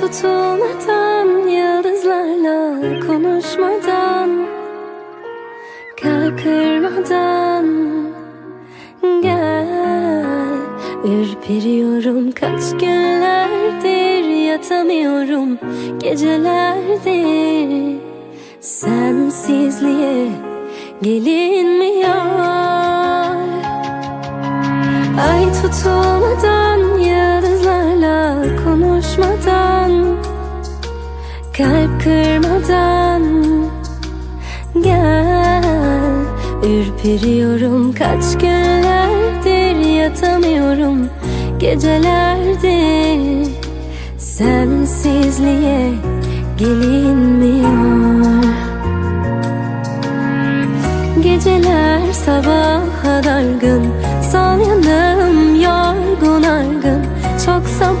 tutulmadan Yıldızlarla konuşmadan Kalp kırmadan Gel Ürperiyorum kaç günlerdir Yatamıyorum gecelerdir. Sensizliğe gelinmiyor. Ay tutulmadan konuşmadan Kalp kırmadan Gel. Ürperiyorum kaç günlerdir Yatamıyorum gecelerdir. Sensizliğe gelinmiyor. Geceler sabaha dargın